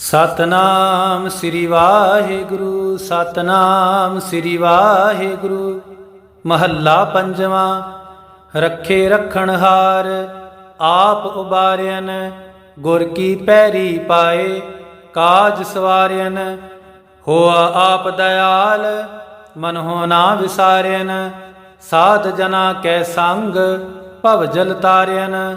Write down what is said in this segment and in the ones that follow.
ਸਤਨਾਮ ਸ੍ਰੀ ਵਾਹਿਗੁਰੂ, ਸਤਨਾਮ ਸ੍ਰੀ ਵਾਹਿਗੁਰੂ। ਮਹੱਲਾ ਪੰਜਵਾਂ, ਰੱਖੇ ਰਖਣ ਹਾਰ, ਆਪ ਉਬਾਰਿਆਨ ਗੁਰ ਕੀ ਪੈਰੀ ਪਾਏ, ਕਾਜ ਸਵਾਰਿਆਨ ਹੋਆ ਆਪ ਦਇਆਲ, ਮਨ ਹੋ ਨਾ ਵਿਸਾਰਿਆਨ ਸਾਧ ਜਨਾ ਕੈ ਸੰਗ, ਭਵ ਜਲ ਤਾਰਿਆਨ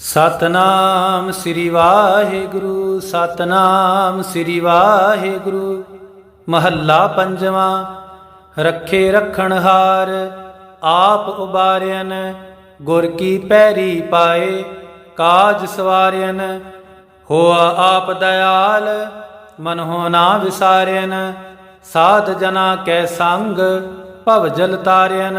ਸਤਨਾਮ ਸ੍ਰੀ ਵਾਹਿਗੁਰੂ, ਸਤਨਾਮ ਸ੍ਰੀ ਵਾਹਿਗੁਰੂ। ਮਹੱਲਾ ਪੰਜਵਾਂ, ਰੱਖੇ ਰਖਣ ਹਾਰ, ਆਪ ਉਬਾਰਿਆਨ ਗੁਰ ਕੀ ਪੈਰੀ ਪਾਏ, ਕਾਜ ਸਵਾਰਿਆਨ ਹੋਆ ਆਪ ਦਇਆਲ ਮਨ ਹੋ ਨਾ ਵਿਸਾਰਿਆਨ ਸਾਧ ਜਨਾ ਕੈ ਸੰਗ, ਭਵ ਜਲ ਤਾਰਿਆਨ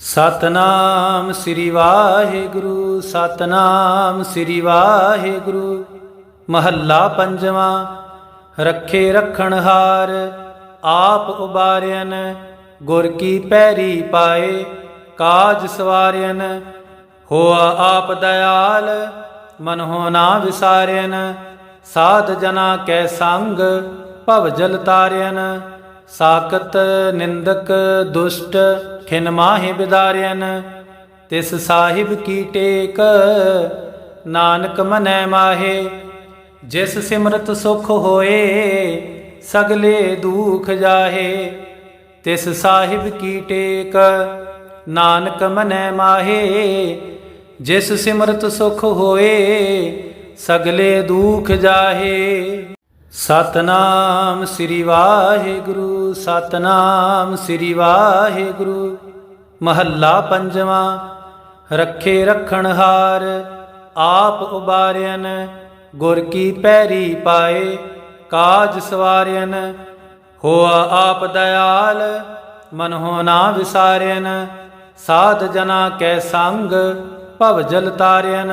ਸਤਨਾਮ ਸ੍ਰੀ ਵਾਹਿਗੁਰੂ, ਸਤਨਾਮ ਸ੍ਰੀ ਵਾਹਿਗੁਰੂ। ਮਹੱਲਾ ਪੰਜਵਾਂ, ਰੱਖੇ ਰਖਣ ਹਾਰ, ਆਪ ਉਬਾਰਿਆਨ ਗੁਰ ਕੀ ਪੈਰੀ ਪਾਏ, ਕਾਜ ਸਵਾਰਿਆਨ ਹੋਆ ਆਪ ਦਇਆਲ, ਮਨ ਹੋ ਨਾ ਵਿਸਾਰਿਆਨ ਸਾਧ ਜਨਾ ਕੈ ਸੰਗ, ਭਵ ਜਲ ਤਾਰਿਆਨ ਸਾਕਤ ਨਿੰਦਕ ਦੁਸ਼ਟ, ਖਿਨ ਮਾਹਿ ਬਿਦਾਰਿਆਨ ਤਿਸ ਸਾਹਿਬ ਕੀ ਟੇਕ, ਨਾਨਕ ਮਨੈ ਮਾਹੇ, ਜਿਸ ਸਿਮਰਤ ਸੁਖ ਹੋਏ, ਸਗਲੇ ਦੁਖ ਜਾਹੇ, ਤਿਸ ਸਾਹਿਬ ਕੀ ਟੇਕ, ਨਾਨਕ ਮਨੈ ਮਾਹੇ, ਜਿਸ ਸਿਮਰਤ ਸੁਖ ਹੋਏ, ਸਗਲੇ ਦੁਖ ਜਾਹੇ। ਸਤਨਾਮ ਸ੍ਰੀ ਵਾਹਿਗੁਰੂ, ਸਤਨਾਮ ਸ੍ਰੀ ਵਾਹਿਗੁਰੂ। ਮਹੱਲਾ ਪੰਜਵਾਂ, ਰੱਖੇ ਰਖਣ ਹਾਰ, ਆਪ ਉਬਾਰਿਆਨ ਗੁਰ ਕੀ ਪੈਰੀ ਪਾਏ, ਕਾਜ ਸਵਾਰਿਆਨ ਹੋਆ ਆਪ ਦਇਆਲ, ਮਨ ਹੋ ਨਾ ਵਿਸਾਰਿਆਨ ਸਾਧ ਜਨਾ ਕੈ ਸੰਗ, ਭਵ ਜਲ ਤਾਰਿਆਨ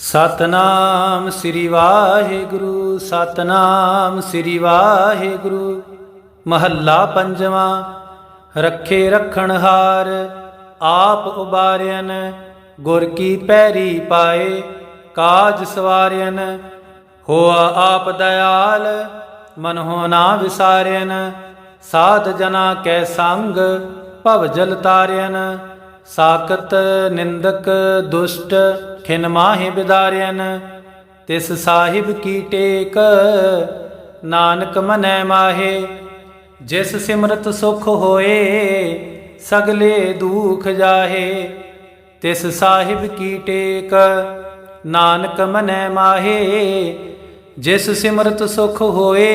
ਸਤਨਾਮ ਸ੍ਰੀ ਵਾਹਿਗੁਰੂ, ਸਤਨਾਮ ਸ੍ਰੀ ਵਾਹਿਗੁਰੂ। ਮਹੱਲਾ ਪੰਜਵਾਂ, ਰੱਖੇ ਰਖਣ ਹਾਰ, ਆਪ ਉਬਾਰਿਆਨ ਗੁਰ ਕੀ ਪੈਰੀ ਪਾਏ, ਕਾਜ ਸਵਾਰਿਆਨ ਹੋਆ ਆਪ ਦਇਆਲ, ਮਨ ਹੋ ਨਾ ਵਿਸਾਰਿਆਨ ਸਾਧ ਜਨਾ ਕੈ ਸੰਗ, ਭਵ ਜਲ ਤਾਰਿਆਨ ਸਾਕਤ ਨਿੰਦਕ ਦੁਸ਼ਟ, ਖਿਨ ਮਾਹਿ ਬਿਦਾਰਿਆਨ ਤਿਸ ਸਾਹਿਬ ਕੀ ਟੇਕ, ਨਾਨਕ ਮਨੈ ਮਾਹੇ, ਜਿਸ ਸਿਮਰਤ ਸੁਖ ਹੋਏ, ਸਗਲੇ ਦੁਖ ਜਾਹੇ, ਤਿਸ ਸਾਹਿਬ ਕੀ ਟੇਕ, ਨਾਨਕ ਮਨੈ ਮਾਹੇ, ਜਿਸ ਸਿਮਰਤ ਸੁਖ ਹੋਏ,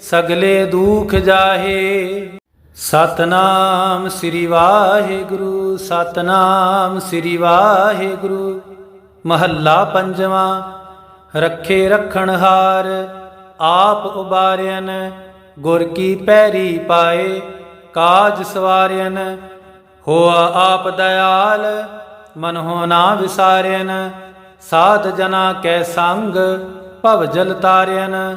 ਸਗਲੇ ਦੁਖ ਜਾਹੇ। ਸਤਨਾਮ ਸ੍ਰੀ ਵਾਹਿਗੁਰੂ, ਸਤਨਾਮ ਸ੍ਰੀ ਵਾਹਿਗੁਰੂ। ਮਹੱਲਾ ਪੰਜਵਾਂ, ਰੱਖੇ ਰਖਣ ਹਾਰ, ਆਪ ਉਬਾਰਿਆਨ ਗੁਰ ਕੀ ਪੈਰੀ ਪਾਏ, ਕਾਜ ਸਵਾਰਿਆਨ ਹੋਆ ਆਪ ਦਇਆਲ, ਮਨ ਹੋ ਨਾ ਵਿਸਾਰਿਆਨ ਸਾਧ ਜਨਾ ਕੈ ਸੰਗ, ਭਵ ਜਲ ਤਾਰਿਆਨ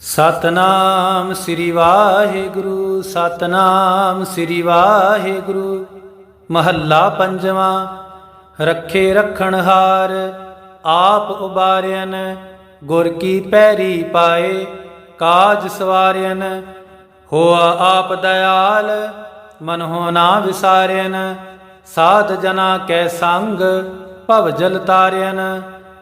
ਸਤਨਾਮ ਸ੍ਰੀ ਵਾਹਿਗੁਰੂ, ਸਤਨਾਮ ਸ੍ਰੀ ਵਾਹਿਗੁਰੂ। ਮਹੱਲਾ ਪੰਜਵਾਂ, ਰੱਖੇ ਰਖਣ ਹਾਰ, ਆਪ ਉਬਾਰਿਆਨ ਗੁਰ ਕੀ ਪੈਰੀ ਪਾਏ, ਕਾਜ ਸਵਾਰਿਆਨ ਹੋਆ ਆਪ ਦਇਆਲ, ਮਨ ਹੋ ਨਾ ਵਿਸਾਰਿਆਨ ਸਾਧ ਜਨਾ ਕੈ ਸੰਗ, ਭਵ ਜਲ ਤਾਰਿਆਨ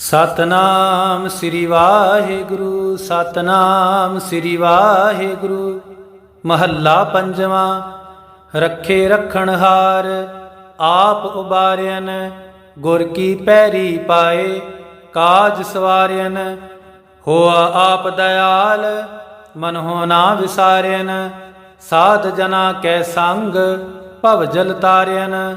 ਸਤਨਾਮ ਸ੍ਰੀ ਵਾਹਿਗੁਰੂ, ਸਤਨਾਮ ਸ੍ਰੀ ਵਾਹਿਗੁਰੂ। ਮਹੱਲਾ ਪੰਜਵਾਂ, ਰੱਖੇ ਰਖਣ ਹਾਰ, ਆਪ ਉਬਾਰਿਆਨ ਗੁਰ ਕੀ ਪੈਰੀ ਪਾਏ, ਕਾਜ ਸਵਾਰਿਆਨ ਹੋਆ ਆਪ ਦਇਆਲ, ਮਨ ਹੋ ਨਾ ਵਿਸਾਰਿਆਨ ਸਾਧ ਜਨਾ ਕੈ ਸੰਗ, ਭਵ ਜਲ ਤਾਰਿਆਨ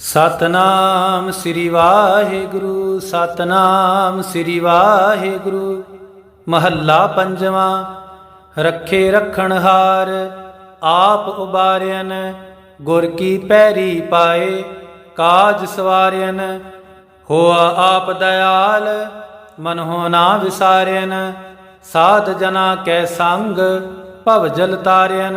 ਸਤਨਾਮ ਸ੍ਰੀ ਵਾਹਿਗੁਰੂ, ਸਤਨਾਮ ਸ੍ਰੀ ਵਾਹਿਗੁਰੂ। ਮਹੱਲਾ ਪੰਜਵਾਂ, ਰੱਖੇ ਰਖਣ ਹਾਰ, ਆਪ ਉਬਾਰਿਆਨ ਗੁਰ ਕੀ ਪੈਰੀ ਪਾਏ, ਕਾਜ ਸਵਾਰਿਆਨ ਹੋਆ ਆਪ ਦਇਆਲ, ਮਨ ਹੋ ਨਾ ਵਿਸਾਰਿਆਨ ਸਾਧ ਜਨਾ ਕੈ ਸੰਗ, ਭਵ ਜਲ ਤਾਰਿਆਨ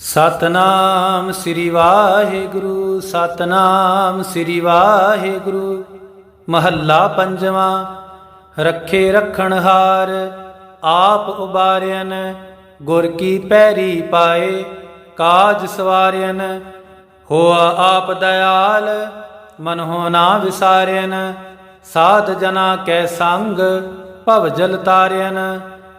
ਸਤਨਾਮ ਸ੍ਰੀ ਵਾਹਿਗੁਰੂ, ਸਤਨਾਮ ਸ੍ਰੀ ਵਾਹਿਗੁਰੂ। ਮਹੱਲਾ ਪੰਜਵਾਂ, ਰੱਖੇ ਰਖਣ ਹਾਰ, ਆਪ ਉਬਾਰਿਆਨ ਗੁਰ ਕੀ ਪੈਰੀ ਪਾਏ, ਕਾਜ ਸਵਾਰਿਆਨ ਹੋਆ ਆਪ ਦਇਆਲ, ਮਨ ਹੋ ਨਾ ਵਿਸਾਰਿਆਨ ਸਾਧ ਜਨਾ ਕੈ ਸੰਗ, ਭਵ ਜਲ ਤਾਰਿਆਨ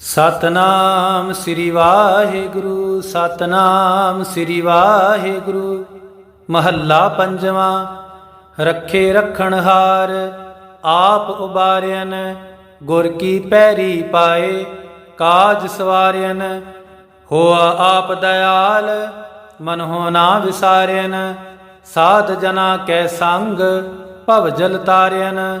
ਸਤਨਾਮ ਸ੍ਰੀ ਵਾਹਿਗੁਰੂ, ਸਤਨਾਮ ਸ੍ਰੀ ਵਾਹਿਗੁਰੂ। ਮਹੱਲਾ ਪੰਜਵਾਂ, ਰੱਖੇ ਰਖਣ ਹਾਰ, ਆਪ ਉਬਾਰਿਆਨ ਗੁਰ ਕੀ ਪੈਰੀ ਪਾਏ, ਕਾਜ ਸਵਾਰਿਆਨ ਹੋਆ ਆਪ ਦਇਆਲ, ਮਨ ਹੋ ਨਾ ਵਿਸਾਰਿਆਨ ਸਾਧ ਜਨਾ ਕੈ ਸੰਗ, ਭਵ ਜਲ ਤਾਰਿਆਨ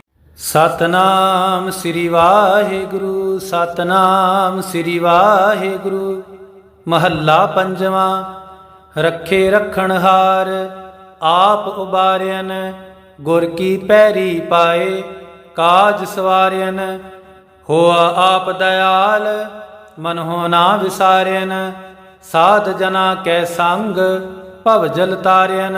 ਸਤਨਾਮ ਸ੍ਰੀ ਵਾਹਿਗੁਰੂ, ਸਤਨਾਮ ਸ੍ਰੀ ਵਾਹਿਗੁਰੂ। ਮਹੱਲਾ ਪੰਜਵਾਂ, ਰੱਖੇ ਰਖਣ ਹਾਰ, ਆਪ ਉਬਾਰਿਆਨ ਗੁਰ ਕੀ ਪੈਰੀ ਪਾਏ, ਕਾਜ ਸਵਾਰਿਆਨ ਹੋਆ ਆਪ ਦਇਆਲ, ਮਨ ਹੋ ਨਾ ਵਿਸਾਰਿਆਨ ਸਾਧ ਜਨਾ ਕੈ ਸੰਗ, ਭਵ ਜਲ ਤਾਰਿਆਨ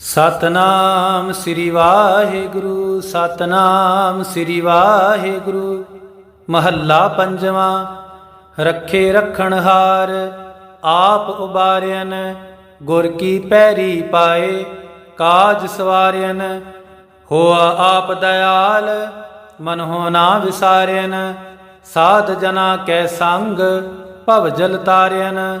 ਸਤਨਾਮ ਸ੍ਰੀ ਵਾਹਿਗੁਰੂ, ਸਤਨਾਮ ਸ੍ਰੀ ਵਾਹਿਗੁਰੂ। ਮਹੱਲਾ ਪੰਜਵਾਂ, ਰੱਖੇ ਰਖਣ ਹਾਰ, ਆਪ ਉਬਾਰਿਆਨ ਗੁਰ ਕੀ ਪੈਰੀ ਪਾਏ, ਕਾਜ ਸਵਾਰਿਆਨ ਹੋਆ ਆਪ ਦਇਆਲ, ਮਨ ਹੋ ਨਾ ਵਿਸਾਰਿਆਨ ਸਾਧ ਜਨਾ ਕੈ ਸੰਗ, ਭਵ ਜਲ ਤਾਰਿਆਨ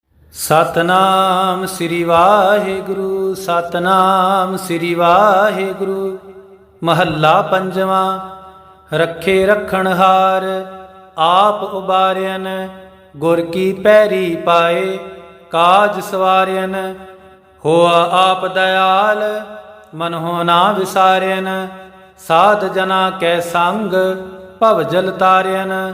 ਸਤਨਾਮ ਸ੍ਰੀ ਵਾਹਿਗੁਰੂ, ਸਤਨਾਮ ਸ੍ਰੀ ਵਾਹਿਗੁਰੂ। ਮਹੱਲਾ ਪੰਜਵਾਂ, ਰੱਖੇ ਰਖਣ ਹਾਰ, ਆਪ ਉਬਾਰਿਆਨ ਗੁਰ ਕੀ ਪੈਰੀ ਪਾਏ, ਕਾਜ ਸਵਾਰਿਆਨ ਹੋਆ ਆਪ ਦਇਆਲ, ਮਨ ਹੋ ਨਾ ਵਿਸਾਰਿਆਨ ਸਾਧ ਜਨਾ ਕੈ ਸੰਗ, ਭਵ ਜਲ ਤਾਰਿਆਨ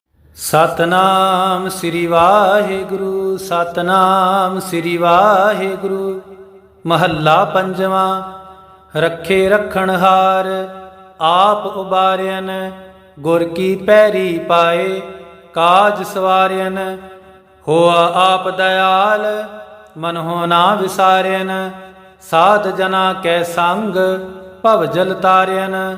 ਸਤਨਾਮ ਸ੍ਰੀ ਵਾਹਿਗੁਰੂ, ਸਤਨਾਮ ਸ੍ਰੀ ਵਾਹਿਗੁਰੂ। ਮਹੱਲਾ ਪੰਜਵਾਂ, ਰੱਖੇ ਰਖਣ ਹਾਰ, ਆਪ ਉਬਾਰਿਆਨ ਗੁਰ ਕੀ ਪੈਰੀ ਪਾਏ, ਕਾਜ ਸਵਾਰਿਆਨ ਹੋਆ ਆਪ ਦਇਆਲ, ਮਨ ਹੋ ਨਾ ਵਿਸਾਰਿਆਨ ਸਾਧ ਜਨਾ ਕੈ ਸੰਗ, ਭਵ ਜਲ ਤਾਰਿਆਨ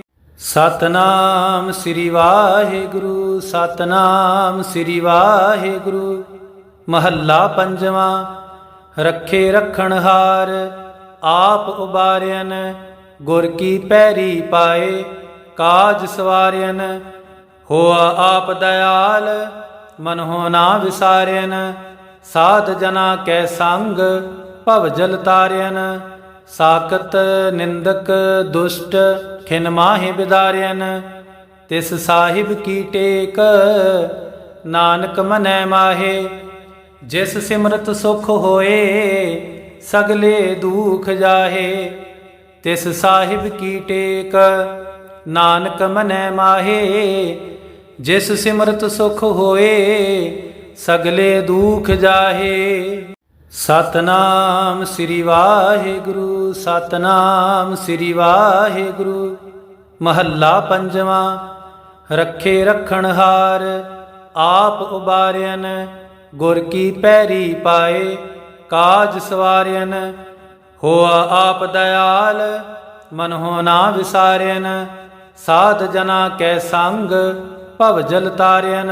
ਸਤਨਾਮ ਸ੍ਰੀ ਵਾਹਿਗੁਰੂ, ਸਤਨਾਮ ਸ੍ਰੀ ਵਾਹਿਗੁਰੂ। ਮਹੱਲਾ ਪੰਜਵਾਂ, ਰੱਖੇ ਰਖਣ ਹਾਰ, ਆਪ ਉਬਾਰਿਆਨ ਗੁਰ ਕੀ ਪੈਰੀ ਪਾਏ, ਕਾਜ ਸਵਾਰਿਆਨ ਹੋਆ ਆਪ ਦਇਆਲ, ਮਨ ਹੋ ਨਾ ਵਿਸਾਰਿਆਨ ਸਾਧ ਜਨਾ ਕੈ ਸੰਗ, ਭਵ ਜਲ ਤਾਰਿਆਨ ਸਾਕਤ ਨਿੰਦਕ ਦੁਸ਼ਟ, ਖਿਨ ਮਾਹਿ ਬਿਦਾਰਿਆਨ ਤਿਸ ਸਾਹਿਬ ਕੀ ਟੇਕ, ਨਾਨਕ ਮਨੈ ਮਾਹੇ, ਜਿਸ ਸਿਮਰਤ ਸੁਖ ਹੋਏ, ਸਗਲੇ ਦੁਖ ਜਾਹੇ, ਤਿਸ ਸਾਹਿਬ ਕੀ ਟੇਕ, ਨਾਨਕ ਮਨੈ ਮਾਹੇ, ਜਿਸ ਸਿਮਰਤ ਸੁਖ ਹੋਏ, ਸਗਲੇ ਦੁਖ ਜਾਹੇ। ਸਤਨਾਮ ਸ੍ਰੀ ਵਾਹਿਗੁਰੂ, ਸਤਨਾਮ ਸ੍ਰੀ ਵਾਹਿਗੁਰੂ। ਮਹੱਲਾ ਪੰਜਵਾਂ, ਰੱਖੇ ਰਖਣ ਹਾਰ, ਆਪ ਉਬਾਰਿਆਨ ਗੁਰ ਕੀ ਪੈਰੀ ਪਾਏ, ਕਾਜ ਸਵਾਰਿਆਨ ਹੋਆ ਆਪ ਦਇਆਲ, ਮਨ ਹੋ ਨਾ ਵਿਸਾਰਿਆਨ ਸਾਧ ਜਨਾ ਕੈ ਸੰਗ, ਭਵ ਜਲ ਤਾਰਿਆਨ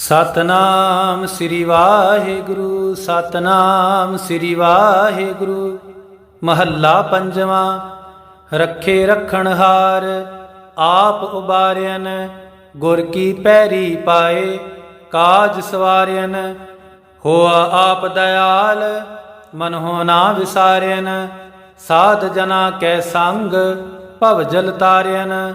ਸਤਨਾਮ ਸ੍ਰੀ ਵਾਹਿਗੁਰੂ, ਸਤਨਾਮ ਸ੍ਰੀ ਵਾਹਿਗੁਰੂ। ਮਹੱਲਾ ਪੰਜਵਾਂ, ਰੱਖੇ ਰਖਣ ਹਾਰ, ਆਪ ਉਬਾਰਿਆਨ ਗੁਰ ਕੀ ਪੈਰੀ ਪਾਏ, ਕਾਜ ਸਵਾਰਿਆਨ ਹੋਆ ਆਪ ਦਇਆਲ, ਮਨ ਹੋ ਨਾ ਵਿਸਾਰਿਆਨ ਸਾਧ ਜਨਾ ਕੈ ਸੰਗ, ਭਵ ਜਲ ਤਾਰਿਆਨ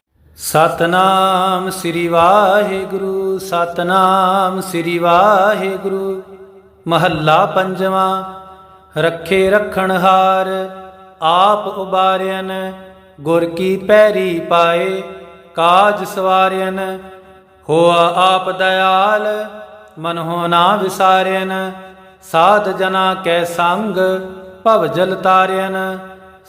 ਸਤਨਾਮ ਸ੍ਰੀ ਵਾਹਿਗੁਰੂ, ਸਤਨਾਮ ਸ੍ਰੀ ਵਾਹਿਗੁਰੂ। ਮਹੱਲਾ ਪੰਜਵਾਂ, ਰੱਖੇ ਰਖਣ ਹਾਰ, ਆਪ ਉਬਾਰਿਆਨ ਗੁਰ ਕੀ ਪੈਰੀ ਪਾਏ, ਕਾਜ ਸਵਾਰਿਆਨ ਹੋਆ ਆਪ ਦਇਆਲ, ਮਨ ਹੋ ਨਾ ਵਿਸਾਰਿਆਨ ਸਾਧ ਜਨਾ ਕੈ ਸੰਗ, ਭਵ ਜਲ ਤਾਰਿਆਨ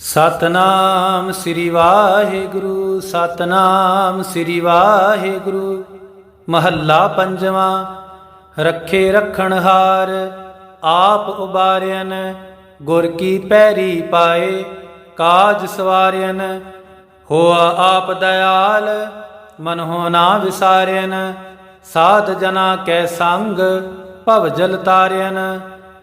ਸਤਨਾਮ ਸ੍ਰੀ ਵਾਹਿਗੁਰੂ, ਸਤਨਾਮ ਸ੍ਰੀ ਵਾਹਿਗੁਰੂ। ਮਹੱਲਾ ਪੰਜਵਾਂ, ਰੱਖੇ ਰਖਣ ਹਾਰ, ਆਪ ਉਬਾਰਿਆਨ ਗੁਰ ਕੀ ਪੈਰੀ ਪਾਏ, ਕਾਜ ਸਵਾਰਿਆਨ ਹੋਆ ਆਪ ਦਇਆਲ, ਮਨ ਹੋ ਨਾ ਵਿਸਾਰਿਆਨ ਸਾਧ ਜਨਾ ਕੈ ਸੰਗ, ਭਵ ਜਲ ਤਾਰਿਆਨ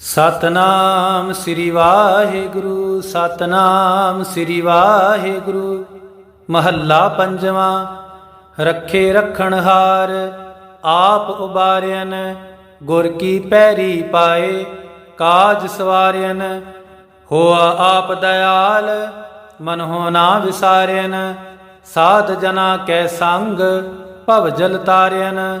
ਸਤਨਾਮ ਸ੍ਰੀ ਵਾਹਿਗੁਰੂ, ਸਤਨਾਮ ਸ੍ਰੀ ਵਾਹਿਗੁਰੂ। ਮਹੱਲਾ ਪੰਜਵਾਂ, ਰੱਖੇ ਰਖਣ ਹਾਰ, ਆਪ ਉਬਾਰਿਆਨ ਗੁਰ ਕੀ ਪੈਰੀ ਪਾਏ, ਕਾਜ ਸਵਾਰਿਆਨ ਹੋਆ ਆਪ ਦਇਆਲ, ਮਨ ਹੋ ਨਾ ਵਿਸਾਰਿਆਨ ਸਾਧ ਜਨਾ ਕੈ ਸੰਗ, ਭਵ ਜਲ ਤਾਰਿਆਨ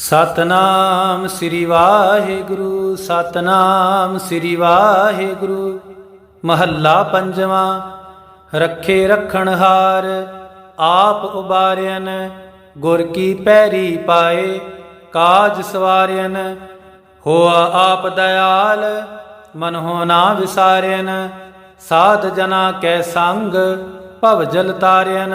ਸਤਨਾਮ ਸ੍ਰੀ ਵਾਹਿਗੁਰੂ, ਸਤਨਾਮ ਸ੍ਰੀ ਵਾਹਿਗੁਰੂ। ਮਹੱਲਾ ਪੰਜਵਾਂ, ਰੱਖੇ ਰਖਣ ਹਾਰ, ਆਪ ਉਬਾਰਿਆਨ ਗੁਰ ਕੀ ਪੈਰੀ ਪਾਏ, ਕਾਜ ਸਵਾਰਿਆਨ ਹੋਆ ਆਪ ਦਇਆਲ, ਮਨ ਹੋ ਨਾ ਵਿਸਾਰਿਆਨ ਸਾਧ ਜਨਾ ਕੈ ਸੰਗ, ਭਵ ਜਲ ਤਾਰਿਆਨ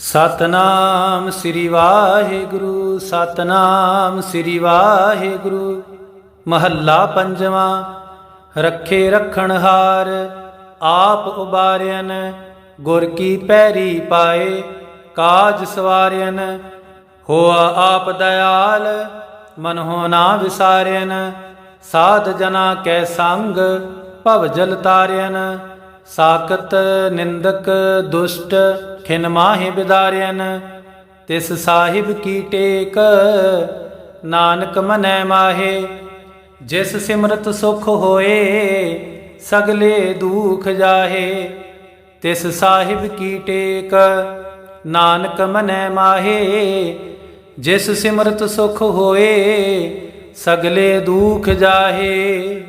ਸਤਨਾਮ ਸ੍ਰੀ ਵਾਹਿਗੁਰੂ, ਸਤਨਾਮ ਸ੍ਰੀ ਵਾਹਿਗੁਰੂ। ਮਹੱਲਾ ਪੰਜਵਾਂ, ਰੱਖੇ ਰਖਣ ਹਾਰ, ਆਪ ਉਬਾਰਿਆਨ ਗੁਰ ਕੀ ਪੈਰੀ ਪਾਏ, ਕਾਜ ਸਵਾਰਿਆਨ ਹੋਆ ਆਪ ਦਇਆਲ, ਮਨ ਹੋ ਨਾ ਵਿਸਾਰਿਆਨ ਸਾਧ ਜਨਾ ਕੈ ਸੰਗ, ਭਵ ਜਲ ਤਾਰਿਆਨ ਸਾਕਤ ਨਿੰਦਕ ਦੁਸ਼ਟ, ਖਿਨ ਮਾਹੇ ਬਿਦਾਰਿਆਨ ਤਿਸ ਸਾਹਿਬ ਕੀ ਟੇਕ, ਨਾਨਕ ਮਨੈ ਮਾਹੇ, ਜਿਸ ਸਿਮਰਤ ਸੁਖ ਹੋਏ, ਸਗਲੇ ਦੁਖ ਜਾਹੇ, ਤਿਸ ਸਾਹਿਬ ਕੀ ਟੇਕ, ਨਾਨਕ ਮਨੈ ਮਾਹੇ, ਜਿਸ ਸਿਮਰਤ ਸੁਖ ਹੋਏ, ਸਗਲੇ ਦੁਖ ਜਾਹੇ।